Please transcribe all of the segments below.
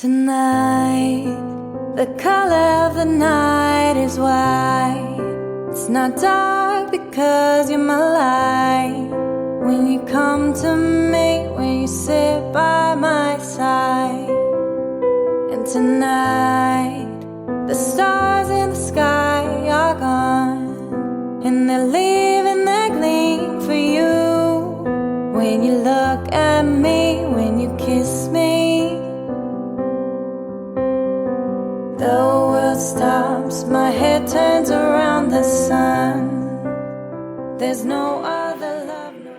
Tonight, the color of the night is white. It's not dark because you're my light. When you come to me, when you sit by my side. And tonight, the stars in the sky are gone. And they're leaving their gleam for you. When you look at me, world stops, my head turns around the sun. There's no other love. No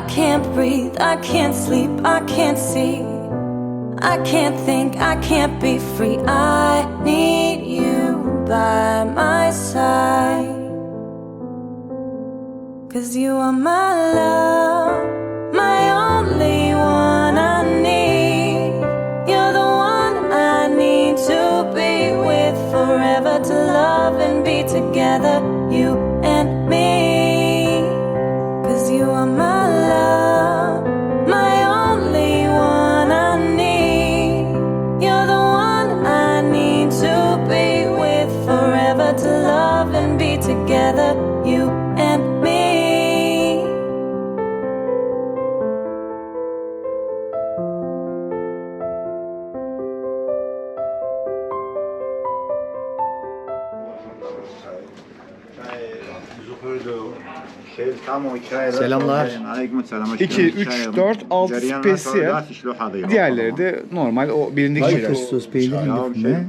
I can't breathe, I can't sleep, I can't see. I can't think, I can't be free. I need you by my side. Cause you are my love, my only one I need. You're the one I need to be with forever, to love and be together, Selamlar. İki, üç, dört, altı spesiyel. Diğerleri de normal o bilindik şeyler. Kristos peynir mi?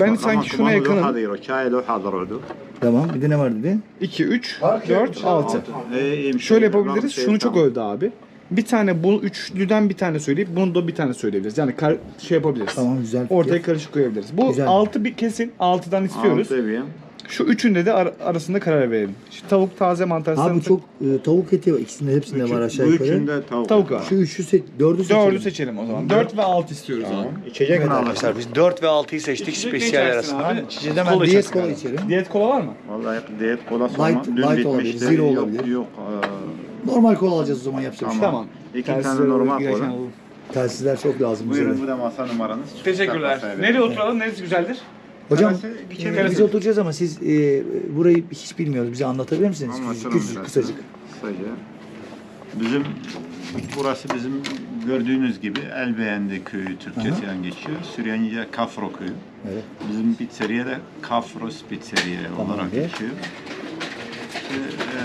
Ben sanki şuna yakınım. Tamam. Bir de ne var dedi? 2, 3, 4, 6. Şöyle yapabiliriz. Şunu çok öldü abi. Bir tane bu üçlüden bir tane söyleyip bunu da bir tane söyleyebiliriz. Yani kar, şey yapabiliriz. Tamam güzel fikir. Ortaya karışık koyabiliriz. Bu Güzel. altı bir kesin. Altıdan istiyoruz. Şu üçünde de ar- arasında karar verelim. Şu tavuk taze mantar Abi sarımsak. çok e, tavuk eti var. İkisinde hepsinde var aşağı Bu yukarı. üçünde tavuk. Tavuk var. Şu üçü seç, dördü seçelim. Dördü seçelim o zaman. 4 ve 6 istiyoruz abi. İçecek mi arkadaşlar Biz 4 ve 6'yı seçtik İçecek ne spesiyel içersin arasından. abi? Şimdi ben Kola diyet kola abi. içerim. Diyet kola var mı? Vallahi diyet kolası Light- ama dün light olabilir, bitmişti. zero Yok, olabilir. Yok. Normal kola alacağız o zaman yapacak bir şey. Tamam. İki Telsizlere tane normal girerken kola. alalım. yok. Telsizler çok lazım bize. de. Buyurun bu da masa numaranız. Teşekkürler. Nereye oturalım? Neresi güzeldir? Hocam Terası e, biz oturacağız ama siz e, burayı hiç bilmiyoruz. Bize anlatabilir misiniz? Anlatalım Küçücük, biraz. kısacık. Kısaca. Bizim burası bizim gördüğünüz gibi Elbeğendi köyü Türkçesinden geçiyor. Süryanice Kafro köyü. Evet. Bizim pizzeria da Kafros Pizzeria olarak Tamamdır. geçiyor. işte e,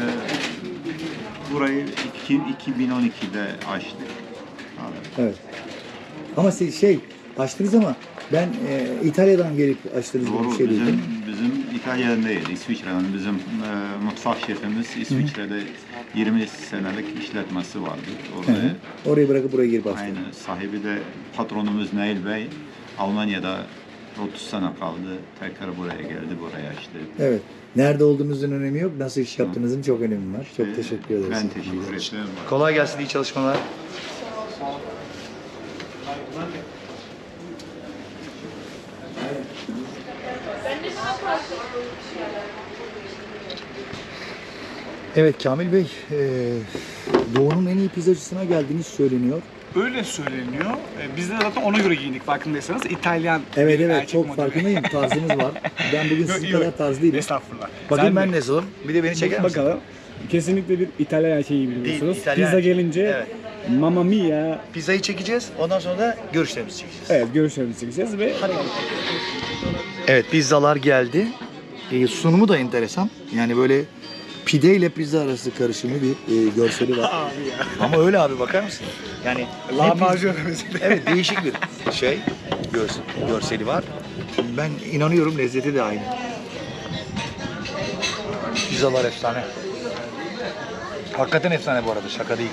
burayı iki- 2012'de açtık. Evet. Ama siz şey açtınız ama ben e, İtalya'dan gelip gibi Doğru. bir şey Bizim, duydum. bizim İtalya'dan değil, İsviçre'den. Bizim e, mutfak şefimiz İsviçre'de 20 senelik işletmesi vardı. Hı Orada hı. Orayı bırakıp buraya girip açtınız. Aynı sahibi de patronumuz Nail Bey. Almanya'da 30 sene kaldı. Tekrar buraya geldi, buraya açtı. Evet. Nerede olduğunuzun önemi yok. Nasıl iş yaptığınızın çok önemi var. Çok teşekkür ederiz. Ben teşekkür ederim. Kolay gelsin, iyi çalışmalar. Evet Kamil Bey, e, Doğu'nun en iyi pizzacısına geldiğiniz söyleniyor. Öyle söyleniyor. Ee, Biz de zaten ona göre giyindik farkındaysanız. İtalyan Evet bir evet erkek çok modeli. farkındayım tarzınız var. Ben bugün Yok, sizin kadar tarz değilim. Estağfurullah. Bakayım Sen ben de- nasılım? Bir de beni çeker misin? Bakalım. Kesinlikle bir İtalyan şeyi biliyorsunuz. İtalyan Pizza gelince Evet. Mamma Mia. Pizzayı çekeceğiz. Ondan sonra da görüşlerimizi çekeceğiz. Evet görüşlerimizi çekeceğiz ve Evet pizzalar geldi. E, sunumu da enteresan. Yani böyle pide ile pizza arası karışımı bir e, görseli var. abi ya. Ama öyle abi bakar mısın? Yani ne Lahmacun. Evet değişik bir şey görsel, görseli var. Ben inanıyorum lezzeti de aynı. Pizzalar efsane. Hakikaten efsane bu arada şaka değil.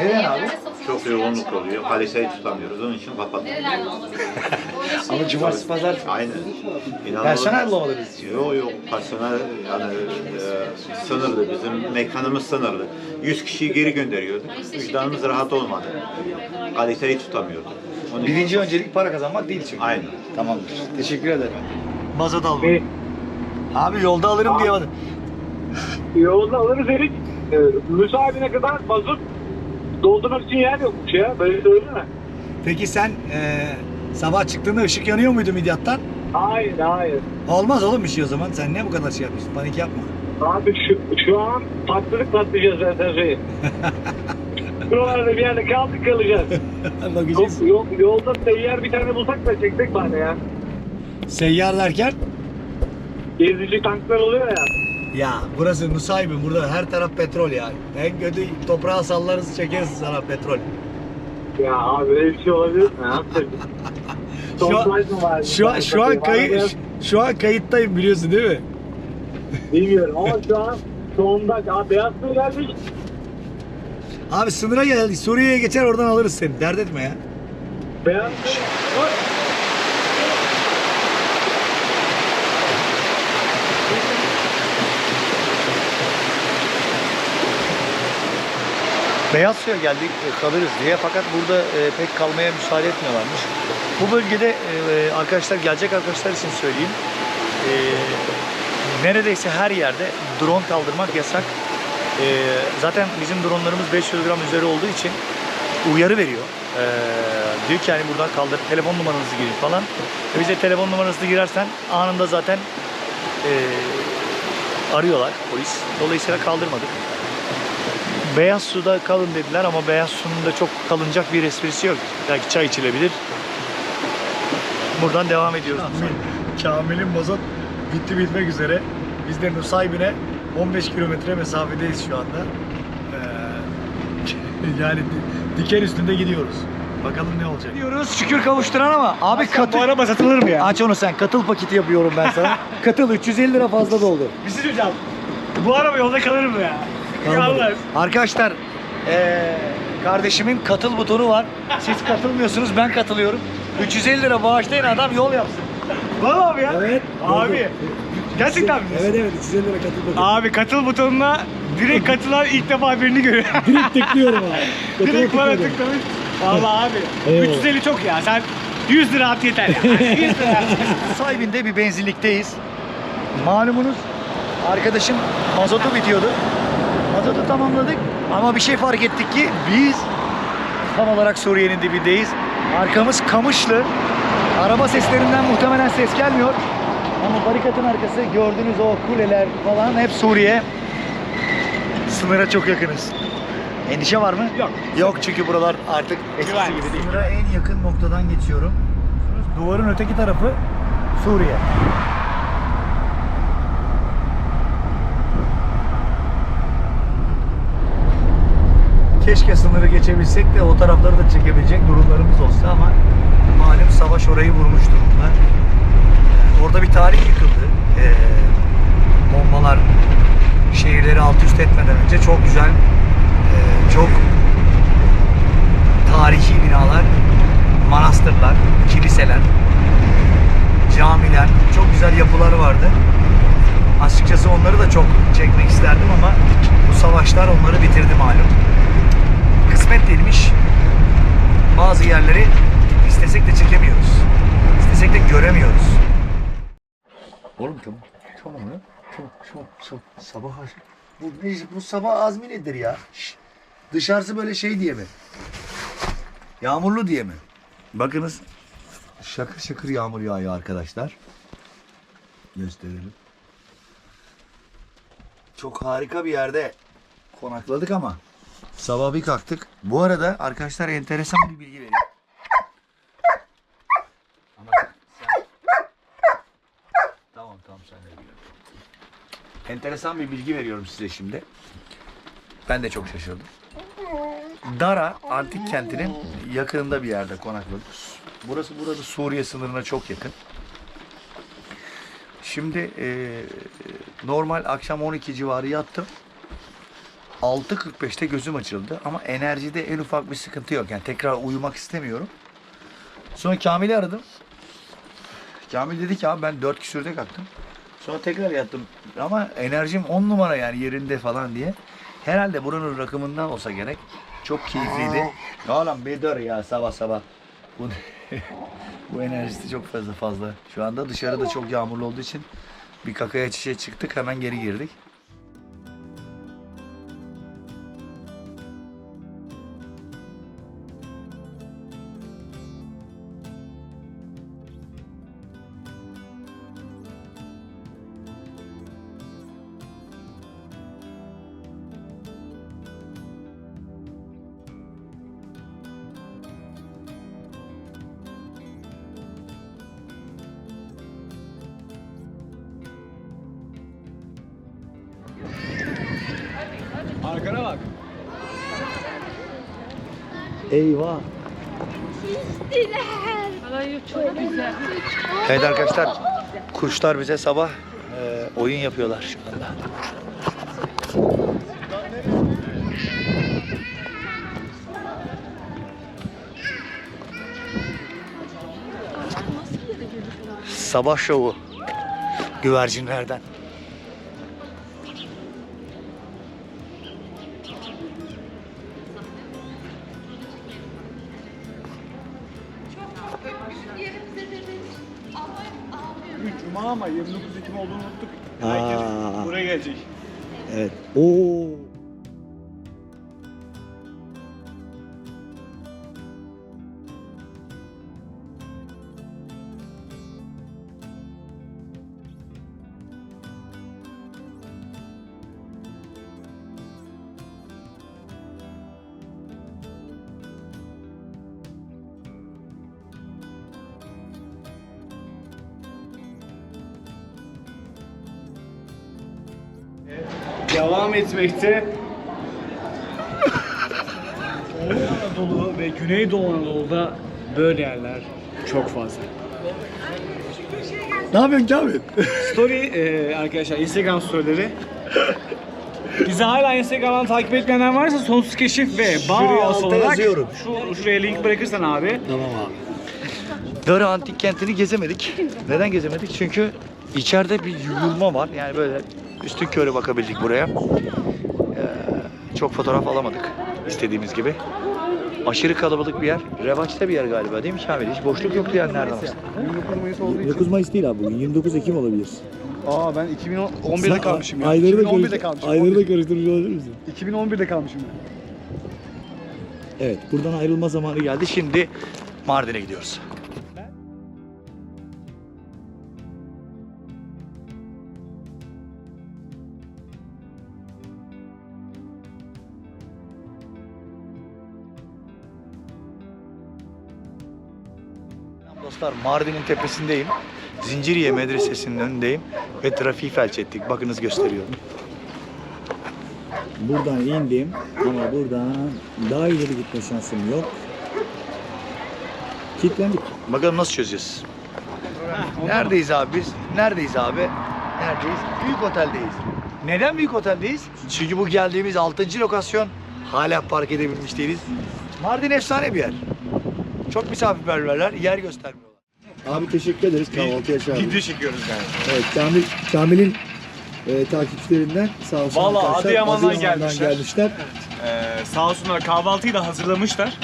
Neden abi? Çok yoğunluk oluyor. Kaliteyi tutamıyoruz. Onun için kapattık. Ama cumartesi pazar Aynen. İnanılmaz. personel bulamadınız. Yok yok personel yani e, sınırlı bizim mekanımız sınırlı. 100 kişiyi geri gönderiyorduk. Vicdanımız rahat olmadı. Kaliteyi tutamıyorduk. Onun için- Birinci öncelik para kazanmak değil çünkü. Aynen. Tamamdır. Teşekkür ederim. Mazot alma. Abi yolda alırım diyemedim. Yolda alırız dedik. Ee, müsaadene kadar mazot doldurmak için yer yokmuş ya. Böyle söyleme. Peki sen eee, sabah çıktığında ışık yanıyor muydu midyattan? Hayır hayır. Olmaz oğlum bir şey o zaman. Sen ne bu kadar şey yapıyorsun? Panik yapma. Abi şu, şu an patladık patlayacağız sana söyleyeyim. Buralarda bir yerde kaldık kalacağız. Bakacağız. Yol, yol, yolda seyyar bir tane bulsak da çeksek bari ya. Seyyar derken? Gezici tanklar oluyor ya. Ya burası Nusaybin. Burada her taraf petrol ya. En kötü toprağa sallarız çekeriz sana petrol. Ya abi öyle bir şey olabilir mi? Ne yapacağız? Şu an, şu an, şu an, kayıt, şu an kayıttayım biliyorsun değil mi? Bilmiyorum ama şu an sondaj. Abi beyaz su geldik. Abi sınıra geldik. Suriye'ye geçer oradan alırız seni. Dert etme ya. Beyaz su. Beyaz suya geldik e, kalırız diye fakat burada e, pek kalmaya müsaade etmiyorlarmış. Bu bölgede e, arkadaşlar gelecek arkadaşlar için söyleyeyim. E, neredeyse her yerde drone kaldırmak yasak. E, zaten bizim dronlarımız 500 gram üzeri olduğu için uyarı veriyor. E, diyor ki yani buradan kaldır telefon numaranızı girin falan. E, bize telefon numaranızı girersen anında zaten e, arıyorlar polis. Dolayısıyla kaldırmadık. Beyaz suda kalın dediler ama beyaz sunun da çok kalınacak bir esprisi yok. Belki çay içilebilir. Buradan devam ediyoruz. Kamil'in mazot bitti bitmek üzere. Biz de Nusaybin'e 15 kilometre mesafedeyiz şu anda. Ee, yani di- diken üstünde gidiyoruz. Bakalım ne olacak. Gidiyoruz şükür kavuşturan ama abi katıl. Bu araba satılır mı ya? Aç onu sen katıl paketi yapıyorum ben sana. katıl 350 lira fazla doldu. Bir şey söyleyeceğim. Bu araba yolda kalır mı ya? Yalnız. Arkadaşlar eee, kardeşimin katıl butonu var. Siz katılmıyorsunuz ben katılıyorum. 350 lira bağışlayın adam yol yapsın. Valla abi ya. Evet. Abi. Gerçekten mi? Evet evet 350 lira katıl butonu. Abi katıl butonuna direkt katılan ilk defa birini görüyor. Direkt tıklıyorum abi. direkt bana tıklamış. Valla abi. Eyvallah. 350 çok ya. Sen 100 lira at yeter ya. 100 lira. Sahibinde bir benzinlikteyiz. Malumunuz arkadaşım mazotu bitiyordu. Mazotu tamamladık ama bir şey fark ettik ki biz tam olarak Suriye'nin dibindeyiz. Arkamız Kamışlı. Araba seslerinden muhtemelen ses gelmiyor. Ama barikatın arkası gördüğünüz o kuleler falan hep Suriye. Sınıra çok yakınız. Endişe var mı? Yok. Yok çünkü buralar artık eskisi gibi değil. Sınıra en yakın noktadan geçiyorum. Duvarın öteki tarafı Suriye. Keşke sınırı geçebilsek de o tarafları da çekebilecek durumlarımız olsa ama malum savaş orayı vurmuş durumda. Orada bir tarih yıkıldı. Ee, bombalar şehirleri alt üst etmeden önce çok güzel, e, çok tarihi binalar, manastırlar, kiliseler, camiler, çok güzel yapıları vardı. Açıkçası onları da çok çekmek isterdim ama bu savaşlar onları bitirdi malum. Kısmet. Bazı yerleri istesek de çekemiyoruz. İstesek de göremiyoruz. Oğlum tamam. Tamam ya. Tamam, tamam, tamam. Sabah bu, bu sabah azmi nedir ya? Şş, Dışarısı böyle şey diye mi? Yağmurlu diye mi? Bakınız. Şakır şakır yağmur yağıyor arkadaşlar. Gösterelim. Çok harika bir yerde konakladık ama sabah bir kalktık. Bu arada arkadaşlar enteresan bir bilgi vereyim. Enteresan bir bilgi veriyorum size şimdi. Ben de çok şaşırdım. Dara antik kentinin yakınında bir yerde konakladık. Burası burada Suriye sınırına çok yakın. Şimdi e, normal akşam 12 civarı yattım. 6.45'te gözüm açıldı ama enerjide en ufak bir sıkıntı yok. Yani tekrar uyumak istemiyorum. Sonra Kamil'i aradım. Kamil dedi ki abi ben 4 küsürde kalktım. Sonra tekrar yattım. Ama enerjim 10 numara yani yerinde falan diye. Herhalde buranın rakımından olsa gerek. Çok keyifliydi. Lan bir dur ya sabah sabah. Bu, bu enerjisi çok fazla fazla. Şu anda dışarıda çok yağmurlu olduğu için bir kakaya çişe çıktık hemen geri girdik. Arkana bak. Eyvah. Evet arkadaşlar kuşlar bize sabah e, oyun yapıyorlar şu anda. Sabah şovu güvercinlerden. Cuma ama 29 Ekim olduğunu unuttuk. Aa. Herkes buraya gelecek. Evet. Oo. Etmekte. Doğu Anadolu ve Güneydoğu Anadolu'da böyle yerler çok fazla. Ne yapıyorsun Kamil? Story e, arkadaşlar Instagram storyleri. Bizi hala Instagram'dan takip etmeyenler varsa sonsuz keşif ve Şuraya bağ alta olarak yazıyorum. şu şuraya link bırakırsan abi. Tamam abi. Dara Antik Kenti'ni gezemedik. Neden gezemedik? Çünkü içeride bir yuyulma var. Yani böyle üstün körü bakabildik buraya. Ee, çok fotoğraf alamadık istediğimiz gibi. Aşırı kalabalık bir yer. Revaçta bir yer galiba değil mi Kamil? Hiç boşluk yoktu yani nereden baksan. 29 Mayıs olduğu için. 9 Mayıs değil abi bugün 29 Ekim olabilir. Aa ben 2011'de kalmışım ya. Ayları da 2011'de karıştır, kalmışım. ayları da karıştırmış olabilir misin? 2011'de kalmışım ya. Evet buradan ayrılma zamanı geldi. Şimdi Mardin'e gidiyoruz. Dostlar Mardin'in tepesindeyim. Zinciriye Medresesi'nin önündeyim ve trafiği felç ettik. Bakınız gösteriyorum. Buradan indim ama buradan daha ileri gitme şansım yok. Kilitlendik. Bakalım nasıl çözeceğiz. Neredeyiz abi biz? Neredeyiz abi? Neredeyiz? Büyük oteldeyiz. Neden büyük oteldeyiz? Çünkü bu geldiğimiz 6. lokasyon hala park edebilmiş değiliz. Mardin efsane bir yer. Çok misafirperverler, yer göstermiyorlar. Abi teşekkür ederiz kahvaltıya çağırdın. Video çekiyoruz yani. Evet Kamil, Kamil'in e, takipçilerinden sağ olsun Vallahi arkadaşlar. Adıyaman'dan gelmişler. gelmişler. Ee, sağ olsunlar kahvaltıyı da hazırlamışlar.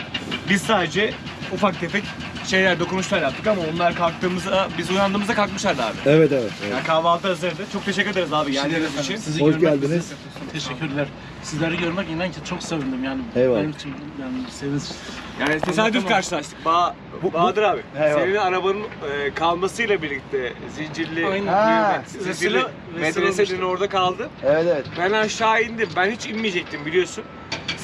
Biz sadece ufak tefek şeyler, dokunuşlar yaptık ama onlar kalktığımızda, biz uyandığımızda kalkmışlardı abi. Evet evet. evet. Yani kahvaltı hazırdı. Çok teşekkür ederiz abi geldiğiniz için. Sizi Hoş görmek geldiniz. bizi- Teşekkürler. Sizleri görmek inan ki çok sevindim yani. Eyvallah. Benim için yani sevinç. Yani tesadüf karşılaştık. Ba Bahadır abi. Eyvallah. Senin arabanın e, kalmasıyla birlikte zincirli Aynen. Ha, zincirli vesile medresenin olmuştu. orada kaldı. Evet evet. Ben aşağı indim. Ben hiç inmeyecektim biliyorsun.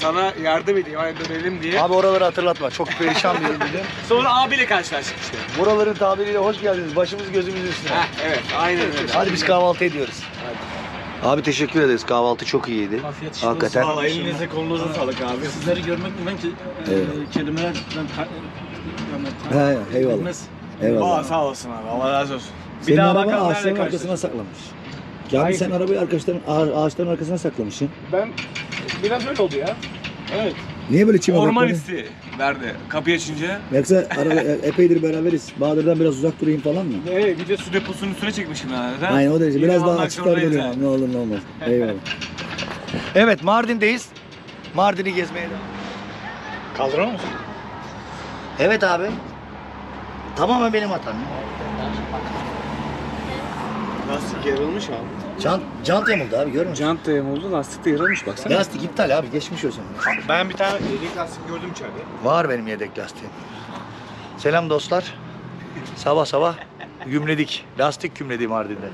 Sana yardım edeyim, hani dönelim diye. Abi oraları hatırlatma. Çok perişan bir yerim dedim. Sonra abiyle karşılaştık işte. Buraların tabiriyle hoş geldiniz. Başımız gözümüz üstüne. Heh, evet, aynen öyle. Hadi biz kahvaltı ediyoruz. Abi teşekkür ederiz. Kahvaltı çok iyiydi. Afiyet şifa Hakikaten. olsun. Vallahi elinize kolunuza sağlık abi. Sizleri görmek inan ki e, Evet. kelimelerden ta- yani ta- He, eyvallah. bitmez. Eyvallah. Aa, sağ olasın abi. Allah razı olsun. Bir Senin daha araba bakalım nerede ağaçların karşılaştık. arkasına saklamış. Kamil sen arabayı arkadaşların ağa- ağaçların arkasına saklamışsın. Ben biraz öyle oldu ya. Evet. Niye böyle çime Orman bakmadın? isteği verdi kapıyı açınca. Yoksa araba e, epeydir beraberiz. Bahadır'dan biraz uzak durayım falan mı? Evet, bir de su deposunun üstüne çekmişim yani. Aynen o derece. Biraz daha açıklar dönüyorum. Ne olur ne olmaz. Eyvallah. Evet Mardin'deyiz. Mardin'i gezmeye devam. Kaldıramıyor musun? Evet abi. Tamamen benim hatam. Lastik yarılmış abi. Can, can yamuldu abi görmüyor musun? Jant da yamuldu, lastik de yarılmış baksana. Lastik iptal abi geçmiş olsun. Ben bir tane yedek lastik gördüm içeride. Var benim yedek lastiğim. Selam dostlar. Sabah sabah gümledik. Lastik gümledi Mardin'de.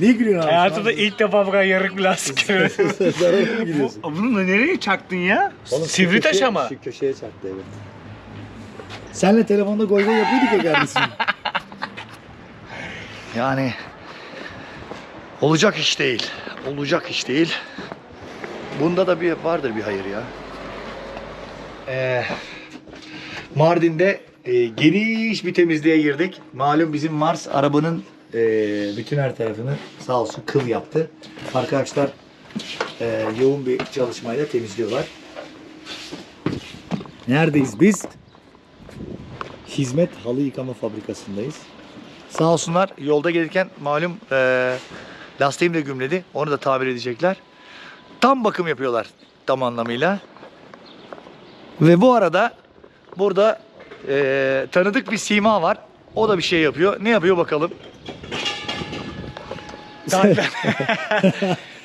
Niye gülüyorsun abi? Hayatımda ilk defa bu kadar yarık bir lastik görüyorum. Zararlı mı gidiyorsun? Bu- Bunu nereye çaktın ya? Oğlum şu Sivri taş ama. Şu köşeye çaktı evet. Senle telefonda goy goy yapıyorduk ya kardeşim. Yani olacak iş değil. Olacak iş değil. Bunda da bir vardır bir hayır ya. Ee, Mardin'de e, geniş bir temizliğe girdik. Malum bizim Mars arabanın e, bütün her tarafını sağ olsun kıl yaptı. Arkadaşlar e, yoğun bir çalışmayla temizliyorlar. Neredeyiz biz? Hizmet halı yıkama fabrikasındayız. Sağ olsunlar yolda gelirken malum e, lastiğim de gümledi. Onu da tamir edecekler. Tam bakım yapıyorlar tam anlamıyla. Ve bu arada burada e, tanıdık bir sima var. O da bir şey yapıyor. Ne yapıyor bakalım.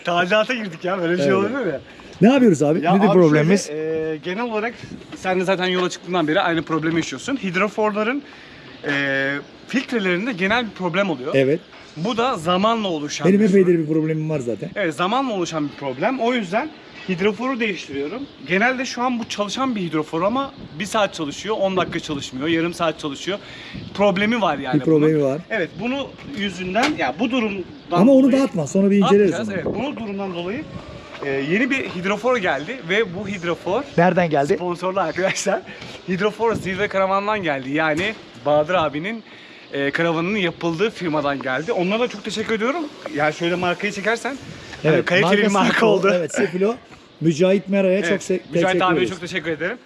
Tadilata girdik ya böyle bir şey Evet. olabilir mi? Ne yapıyoruz abi? Ya Nedir abi problemimiz? şöyle, e, genel olarak sen de zaten yola çıktığından beri aynı problemi yaşıyorsun. Hidroforların e, filtrelerinde genel bir problem oluyor. Evet. Bu da zamanla oluşan Benim bir epeydir bir problemim var zaten. Evet zamanla oluşan bir problem. O yüzden hidroforu değiştiriyorum. Genelde şu an bu çalışan bir hidrofor ama bir saat çalışıyor, 10 dakika çalışmıyor, yarım saat çalışıyor. Problemi var yani Bir problemi bunun. var. Evet bunu yüzünden ya bu durumdan Ama onu dolayı- dağıtma. Sonra bir inceleriz onu. Evet bunu durumdan dolayı e, yeni bir hidrofor geldi ve bu hidrofor Nereden geldi? sponsorlu arkadaşlar. Hidrofor Zirve Karavan'dan geldi. Yani Bahadır abinin e, karavanının yapıldığı firmadan geldi. Onlara da çok teşekkür ediyorum. Yani şöyle markayı çekersen evet, kaliteli bir marka oldu. Evet Sefilo. Mücahit Mera'ya çok Evet, se- Mücahit teşekkür abiye ederiz. çok teşekkür ederim.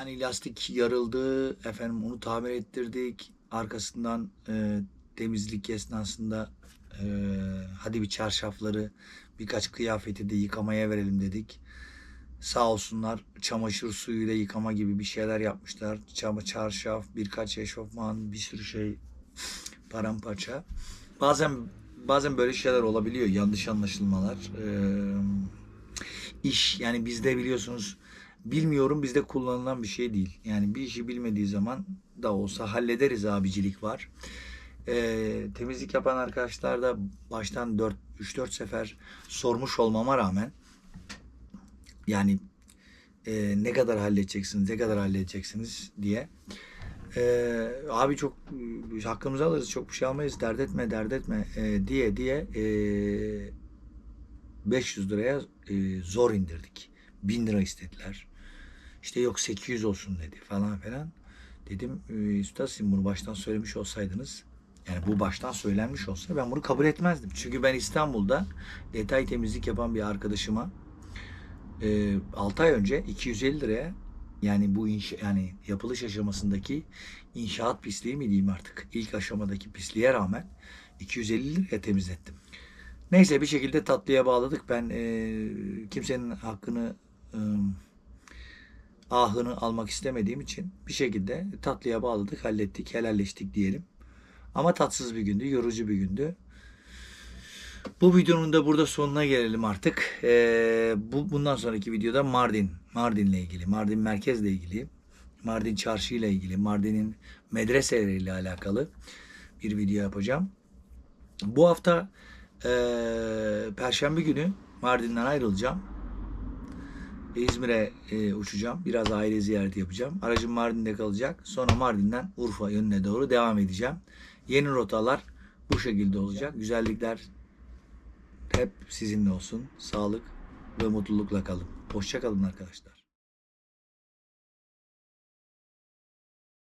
Yani lastik yarıldı, efendim onu tamir ettirdik. Arkasından e, temizlik esnasında e, hadi bir çarşafları, birkaç kıyafeti de yıkamaya verelim dedik. Sağ olsunlar çamaşır suyuyla yıkama gibi bir şeyler yapmışlar. Çama, çarşaf, birkaç eşofman, bir sürü şey paramparça. Bazen bazen böyle şeyler olabiliyor. Yanlış anlaşılmalar. Ee, iş yani bizde biliyorsunuz bilmiyorum bizde kullanılan bir şey değil. Yani bir işi bilmediği zaman da olsa hallederiz abicilik var. Ee, temizlik yapan arkadaşlar da baştan 4 3-4 sefer sormuş olmama rağmen yani e, ne kadar halledeceksiniz, ne kadar halledeceksiniz diye. E, abi çok e, hakkımızı alırız, çok bir şey almayız, dert etme, dert etme e, diye diye e, 500 liraya e, zor indirdik. 1000 lira istediler. İşte yok 800 olsun dedi falan filan. Dedim e, üstad sizin bunu baştan söylemiş olsaydınız yani bu baştan söylenmiş olsa ben bunu kabul etmezdim. Çünkü ben İstanbul'da detay temizlik yapan bir arkadaşıma e, 6 ay önce 250 liraya yani bu inşa, yani yapılış aşamasındaki inşaat pisliği mi diyeyim artık ilk aşamadaki pisliğe rağmen 250 liraya temizlettim. Neyse bir şekilde tatlıya bağladık. Ben e, kimsenin hakkını e, ahını almak istemediğim için bir şekilde tatlıya bağladık, hallettik, helalleştik diyelim. Ama tatsız bir gündü, yorucu bir gündü. Bu videonun da burada sonuna gelelim artık. Ee, bu bundan sonraki videoda Mardin, Mardin'le ilgili, Mardin merkezle ilgili, Mardin çarşı ile ilgili, Mardin'in medreseleriyle alakalı bir video yapacağım. Bu hafta eee Perşembe günü Mardin'den ayrılacağım. İzmir'e e, uçacağım. Biraz aile ziyareti yapacağım. Aracım Mardin'de kalacak. Sonra Mardin'den Urfa yönüne doğru devam edeceğim. Yeni rotalar bu şekilde olacak. Güzellikler hep sizinle olsun. Sağlık ve mutlulukla kalın. Hoşça kalın arkadaşlar.